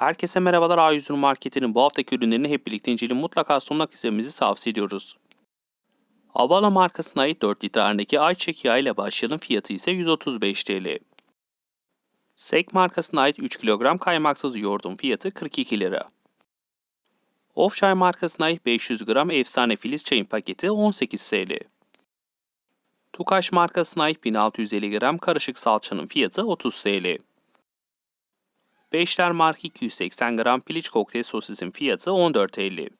Herkese merhabalar A100 Market'in bu haftaki ürünlerini hep birlikte inceleyip mutlaka sonuna izlememizi tavsiye ediyoruz. Avala markasına ait 4 litrendeki ayçiçek yağı ile başlayalım fiyatı ise 135 TL. Sek markasına ait 3 kilogram kaymaksız yoğurdun fiyatı 42 lira. Offçay markasına ait 500 gram efsane filiz çayın paketi 18 TL. Tukaş markasına ait 1650 gram karışık salçanın fiyatı 30 TL. Beşler marka 280 gram piliç kokteyl sosisin fiyatı 14.50.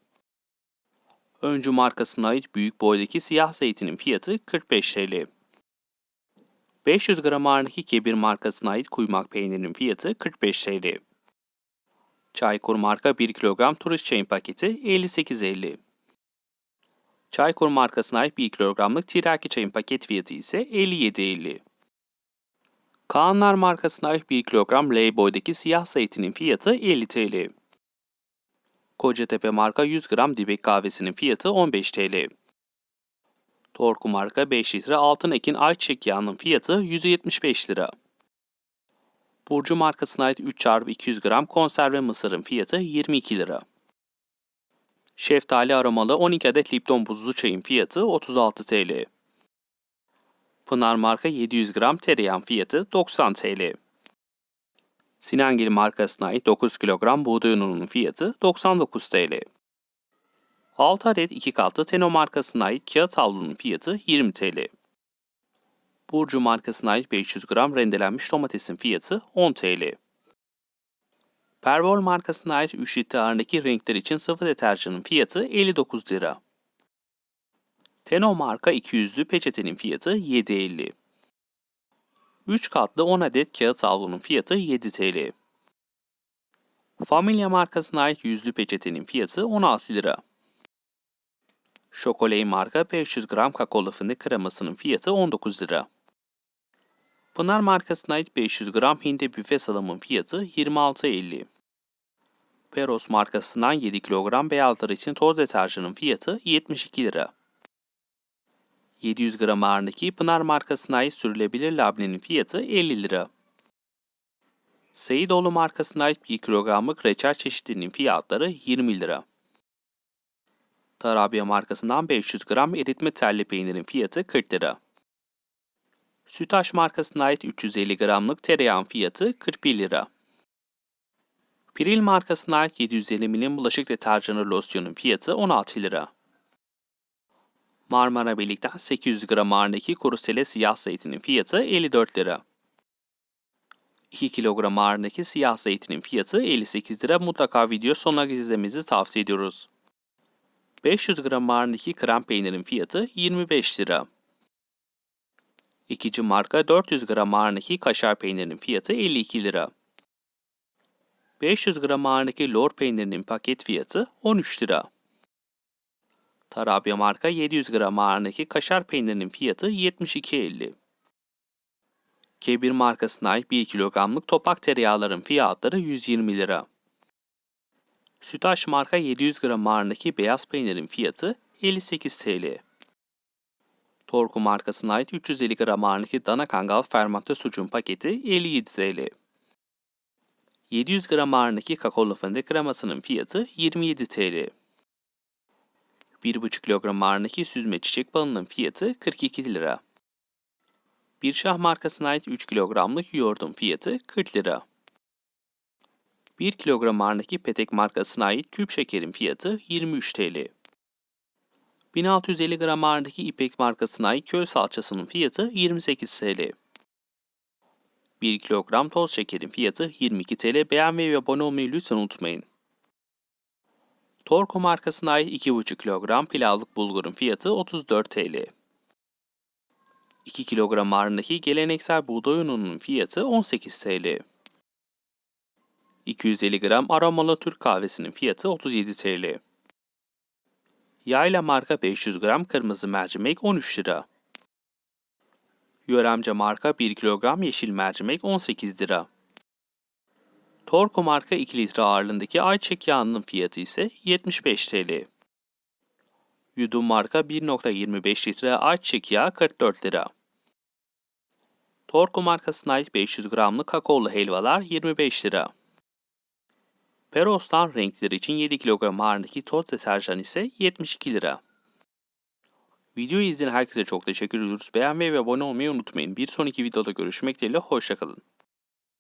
Öncü markasına ait büyük boydaki siyah zeytinin fiyatı 45 TL. 500 gram ağırlık kebir markasına ait kuymak peynirinin fiyatı 45 TL. Çaykur marka 1 kilogram turist çayın paketi 58.50. Çaykur markasına ait 1 kilogramlık tiraki çayın paket fiyatı ise 57.50. Kaanlar markasına ait 1 kilogram L boydaki siyah zeytinin fiyatı 50 TL. Kocatepe marka 100 gram dibek kahvesinin fiyatı 15 TL. Torku marka 5 litre altın ekin ayçiçek yağının fiyatı 175 lira. Burcu markasına ait 3 çarpı 200 gram konserve mısırın fiyatı 22 lira. Şeftali aromalı 12 adet Lipton buzlu çayın fiyatı 36 TL. Pınar marka 700 gram tereyağın fiyatı 90 TL. Sinangil markasına ait 9 kilogram buğday ununun fiyatı 99 TL. 6 adet 2 katlı Teno markasına ait kağıt havlunun fiyatı 20 TL. Burcu markasına ait 500 gram rendelenmiş domatesin fiyatı 10 TL. Pervol markasına ait 3 litre ağırlığındaki renkler için sıvı deterjanın fiyatı 59 lira. Teno marka 200'lü peçetenin fiyatı 7.50. 3 katlı 10 adet kağıt havlunun fiyatı 7 TL. Familia markasına ait yüzlü peçetenin fiyatı 16 lira. Şokoley marka 500 gram kakaolu fındık kremasının fiyatı 19 lira. Pınar markasına ait 500 gram hindi büfe salamın fiyatı 26.50. Peros markasından 7 kilogram beyazlar için toz deterjanın fiyatı 72 lira. 700 gram ağırlığındaki Pınar markasına ait sürülebilir labnenin fiyatı 50 lira. Seyidoğlu markasına ait 1 kilogramlık reçel çeşitlerinin fiyatları 20 lira. Tarabya markasından 500 gram eritme telli peynirin fiyatı 40 lira. Sütaş markasına ait 350 gramlık tereyağın fiyatı 41 lira. Piril markasına ait 750 milim bulaşık deterjanı losyonun fiyatı 16 lira. Marmara Birlik'ten 800 gram ağırlığındaki kuru sele siyah zeytinin fiyatı 54 lira. 2 kilogram ağırlığındaki siyah zeytinin fiyatı 58 lira. Mutlaka video sonuna izlemenizi tavsiye ediyoruz. 500 gram ağırlığındaki krem peynirin fiyatı 25 lira. İkinci marka 400 gram ağırlığındaki kaşar peynirinin fiyatı 52 lira. 500 gram ağırlığındaki lor peynirinin paket fiyatı 13 lira. Tarabya marka 700 gram ağırlığındaki kaşar peynirinin fiyatı 72.50. Kebir markasına ait 1 kilogramlık topak tereyağların fiyatları 120 lira. Sütaş marka 700 gram ağırlığındaki beyaz peynirin fiyatı 58 TL. Torku markasına ait 350 gram ağırlığındaki dana kangal fermante sucuğun paketi 57 TL. 700 gram ağırlığındaki kakaolu fındık kremasının fiyatı 27 TL. 1,5 kilogram ağırlığındaki süzme çiçek balının fiyatı 42 lira. Bir şah markasına ait 3 kilogramlık yoğurdun fiyatı 40 lira. 1 kilogram ağırlığındaki petek markasına ait küp şekerin fiyatı 23 TL. 1650 gram ağırlığındaki ipek markasına ait köy salçasının fiyatı 28 TL. 1 kilogram toz şekerin fiyatı 22 TL. Beğenmeyi ve abone olmayı lütfen unutmayın. Torko markasına ait 2,5 kilogram pilavlık bulgurun fiyatı 34 TL. 2 kilogram ağırlığındaki geleneksel buğday ununun fiyatı 18 TL. 250 gram aromalı Türk kahvesinin fiyatı 37 TL. Yayla marka 500 gram kırmızı mercimek 13 lira. Yöremce marka 1 kilogram yeşil mercimek 18 lira. Torco marka 2 litre ağırlığındaki ayçiçek yağının fiyatı ise 75 TL. Yudum marka 1.25 litre ayçiçek yağı 44 lira. Torco markasına ait 500 gramlık kakaolu helvalar 25 lira. Peros'tan renkleri için 7 kilogram ağırlığındaki toz deterjan ise 72 lira. Videoyu izleyen herkese çok teşekkür ediyoruz. Beğenmeyi ve abone olmayı unutmayın. Bir sonraki videoda görüşmek dileğiyle hoşçakalın.